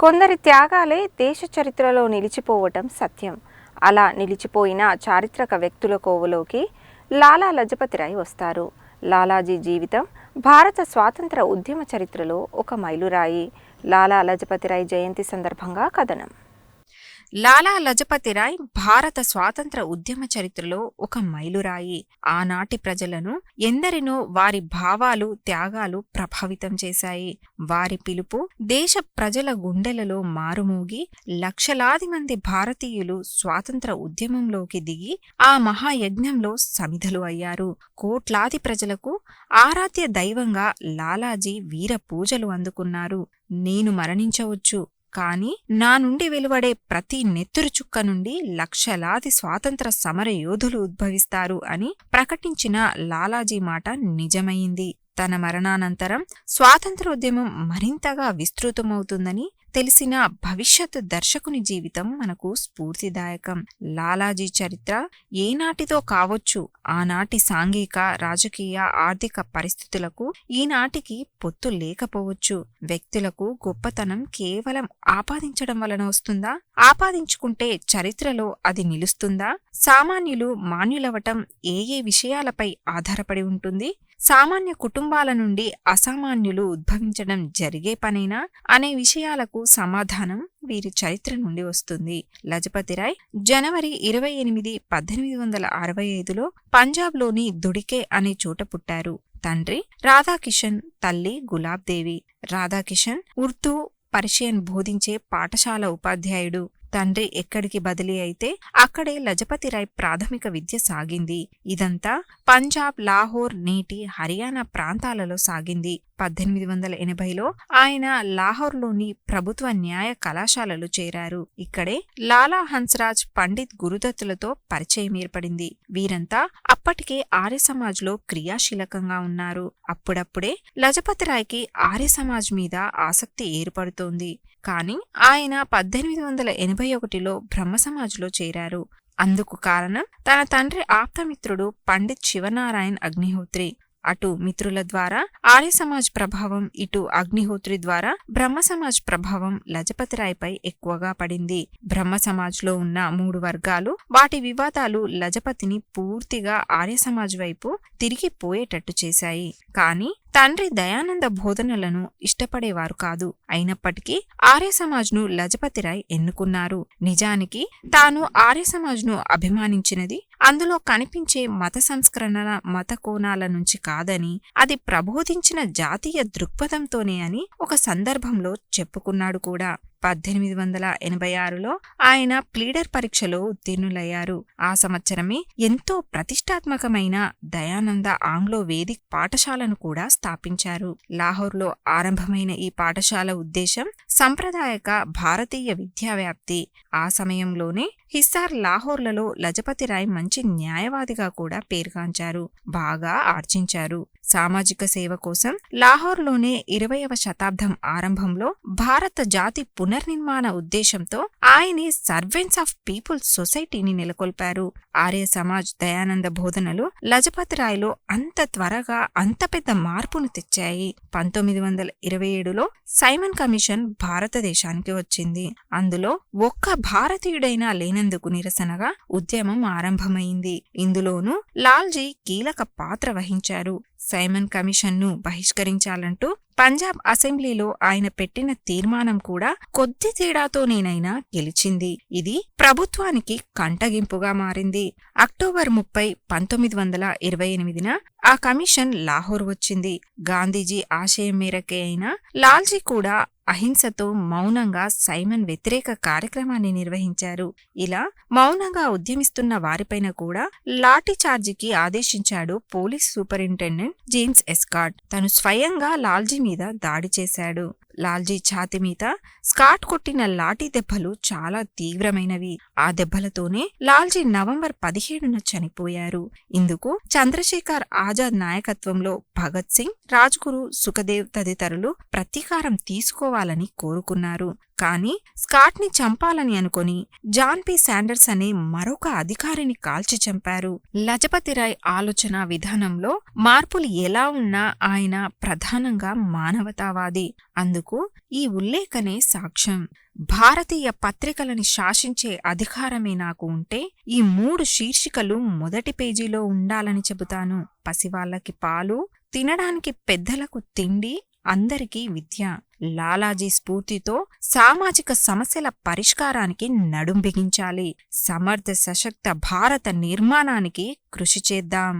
కొందరి త్యాగాలే దేశ చరిత్రలో నిలిచిపోవటం సత్యం. అలా నిలిచిపోయిన చారిత్రక వ్యక్తుల కోవలోకి లాలా లజపతిరాయ్ వస్తారు. లాలాజీ జీవితం భారత స్వాతంత్ర ఉద్యమ చరిత్రలో ఒక మైలురాయి. లాలా లజపతిరాయ్ జయంతి సందర్భంగా కథనం. లాలా లజపతిరాయ్ భారత స్వాతంత్ర ఉద్యమ చరిత్రలో ఒక మైలురాయి. ఆనాటి ప్రజలను ఎందరినో వారి భావాలు త్యాగాలు ప్రభావితం చేశాయి. వారి పిలుపు దేశ ప్రజల గుండెలలో మారుమోగి లక్షలాది మంది భారతీయులు స్వాతంత్ర ఉద్యమంలోకి దిగి ఆ మహాయజ్ఞంలో సమిధలు అయ్యారు. కోట్లాది ప్రజలకు ఆరాధ్య దైవంగా లాలాజీ వీర పూజలు అందుకున్నారు. నేను మరణించవచ్చు. కానీ నా నుండి వెలువడే ప్రతి నెత్తురు చుక్క నుండి లక్షలాది స్వాతంత్ర సమర యోధులు ఉద్భవిస్తారు అని ప్రకటించిన లాలాజీ మాట నిజమైంది. తన మరణానంతరం స్వాతంత్రోద్యమం మరింతగా విస్తృతమవుతుందని తెలిసిన భవిష్యత్ దర్శకుని జీవితం మనకు స్ఫూర్తిదాయకం. లాలాజీ చరిత్ర ఏనాటిదో కావచ్చు. ఆనాటి సాంఘిక రాజకీయ ఆర్థిక పరిస్థితులకు ఈనాటికి పొత్తు లేకపోవచ్చు. వ్యక్తులకు గొప్పతనం కేవలం ఆపాదించడం వలన వస్తుందా? ఆపాదించుకుంటే చరిత్రలో అది నిలుస్తుందా? సామాన్యులు మాన్యులవటం ఏ ఏ విషయాలపై ఆధారపడి ఉంటుంది? సామాన్య కుటుంబాల నుండి అసామాన్యులు ఉద్భవించడం జరిగే పనేనా అనే విషయాలకు సమాధానం వీరి చరిత్ర నుండి వస్తుంది. లజపతిరాయ్ జనవరి ఇరవై ఎనిమిది పద్దెనిమిది వందల అరవై ఐదులో పంజాబ్లోని దుడికే అనే చోట పుట్టారు. తండ్రి రాధాకిషన్ తల్లి గులాబ్ దేవి రాధాకిషన్ ఉర్దూ పర్షియన్ బోధించే పాఠశాల ఉపాధ్యాయుడు. తండ్రి ఎక్కడికి బదిలీ అయితే అక్కడే లజపతి రాయ్ ప్రాథమిక విద్య సాగింది. ఇదంతా పంజాబ్ లాహోర్ నేటి హర్యానా ప్రాంతాలలో సాగింది. పద్దెనిమిది వందల ఎనభైలో ఆయన లాహోర్లోని ప్రభుత్వ న్యాయ కళాశాలలో చేరారు. ఇక్కడే లాలా హన్స్రాజ్ పండిత్ గురుదత్తులతో పరిచయం ఏర్పడింది. వీరంతా అప్పటికే ఆర్య సమాజ్లో క్రియాశీలకంగా ఉన్నారు. అప్పుడప్పుడే లజపతిరాయ్కి ఆర్య సమాజ్ మీద ఆసక్తి ఏర్పడుతోంది. కానీ ఆయన పద్దెనిమిది వందల ఎనభై ఒకటిలో బ్రహ్మ సమాజ్లో చేరారు. అందుకు కారణం తన తండ్రి ఆప్తమిత్రుడు పండిత్ శివనారాయణ్ అగ్నిహోత్రి. అటు మిత్రుల ద్వారా ఆర్య సమాజ్ ప్రభావం ఇటు అగ్నిహోత్రి ద్వారా బ్రహ్మ సమాజ్ ప్రభావం లజపతిరాయ్పై ఎక్కువగా పడింది. బ్రహ్మ సమాజ్లో ఉన్న మూడు వర్గాలు వాటి వివాదాలు లజపతిని పూర్తిగా ఆర్య సమాజ్ వైపు తిరిగిపోయేటట్టు చేశాయి. కానీ తండ్రి దయానంద బోధనలను ఇష్టపడేవారు కాదు. అయినప్పటికీ ఆర్య సమాజ్ను లజపతిరాయ్ ఎన్నుకున్నారు. నిజానికి తాను ఆర్య సమాజ్ను అభిమానించినది అందులో కనిపించే మత సంస్కరణల మత కోణాల నుంచి కాదని అది ప్రబోధించిన జాతీయ దృక్పథంతోనే అని ఒక సందర్భంలో చెప్పుకున్నాడు కూడా. పద్దెనిమిది వందల ఎనభై ఆరులో ఆయన ప్లీడర్ పరీక్షలో ఉత్తీర్ణులయ్యారు. ఆ సంవత్సరమే ఎంతో ప్రతిష్టాత్మకమైన దయానంద ఆంగ్లో వేదిక్ పాఠశాలను కూడా స్థాపించారు. లాహోర్లో ఆరంభమైన ఈ పాఠశాల ఉద్దేశం సంప్రదాయక భారతీయ విద్యావ్యాప్తి. ఆ సమయంలోనే హిస్సార్ లాహోర్లలో లజపతి రాయ్ మంచి న్యాయవాదిగా కూడా పేరుగాంచారు. బాగా ఆర్జించారు. సామాజిక సేవ కోసం లాహోర్లోనే ఇరవయవ శతాబ్దం ఆరంభంలో భారత జాతి పునర్నిర్మాణ ఉద్దేశంతో ఆయనే సర్వెంట్స్ ఆఫ్ పీపుల్ సొసైటీని నెలకొల్పారు. ఆర్య సమాజ్ దయానంద బోధనలు లజపతిరాయ్లో అంత త్వరగా అంత పెద్ద మార్పును తెచ్చాయి. పంతొమ్మిది వందల ఇరవై ఏడులో సైమన్ కమిషన్ భారతదేశానికి వచ్చింది. అందులో ఒక్క భారతీయుడైనా లేనందుకు నిరసనగా ఉద్యమం ఆరంభమైంది. ఇందులోనూ లాల్జీ కీలక పాత్ర వహించారు. సైమన్ కమిషన్ను బహిష్కరించాలంటూ పంజాబ్ అసెంబ్లీలో ఆయన పెట్టిన తీర్మానం కూడా కొద్ది తేడాతోనేనైనా గెలిచింది. ఇది ప్రభుత్వానికి కంటగింపుగా మారింది. అక్టోబర్ ముప్పై పంతొమ్మిది వందల ఇరవై ఎనిమిదిన ఆ కమిషన్ లాహోర్ వచ్చింది. గాంధీజీ ఆశయం మేరకే అయినా లాల్జీ కూడా అహింసతో మౌనంగా సైమన్ వ్యతిరేక కార్యక్రమాన్ని నిర్వహించారు. ఇలా మౌనంగా ఉద్యమిస్తున్న వారిపైన కూడా లాఠీ చార్జికి ఆదేశించాడు పోలీస్ సూపరింటెండెంట్ జేమ్స్ ఎస్కాట్. తను స్వయంగా లాల్జీ మీద దాడి చేశాడు. లాల్జీ ఛాతి మీద స్కాట్ కొట్టిన లాఠీ దెబ్బలు చాలా తీవ్రమైనవి. ఆ దెబ్బలతోనే లాల్జీ నవంబర్ పదిహేడున చనిపోయారు. ఇందుకు చంద్రశేఖర్ ఆజాద్ నాయకత్వంలో భగత్ సింగ్ రాజ్గురు సుఖదేవ్ తదితరులు ప్రతీకారం తీసుకోవాలని కోరుకున్నారు. కానీ స్కాట్ని చంపాలని అనుకొని జాన్ పి శాండర్స్ అనే మరొక అధికారిని కాల్చి చంపారు. లజపతిరాయ్ ఆలోచన విధానంలో మార్పులు ఎలా ఉన్నా ఆయన ప్రధానంగా మానవతావాది. అందుకు ఈ ఉల్లేఖనే సాక్ష్యం. భారతీయ పత్రికలని శాసించే అధికారమే నాకు ఉంటే ఈ మూడు శీర్షికలు మొదటి పేజీలో ఉండాలని చెబుతాను. పసివాళ్ళకి పాలు తినడానికి పెద్దలకు తిండి అందరికీ విద్య లాలాజీ స్ఫూర్తితో సామాజిక సమస్యల పరిష్కారానికి నడుం బిగించాలి. సమర్థ సశక్త భారత నిర్మాణానికి కృషి చేద్దాం.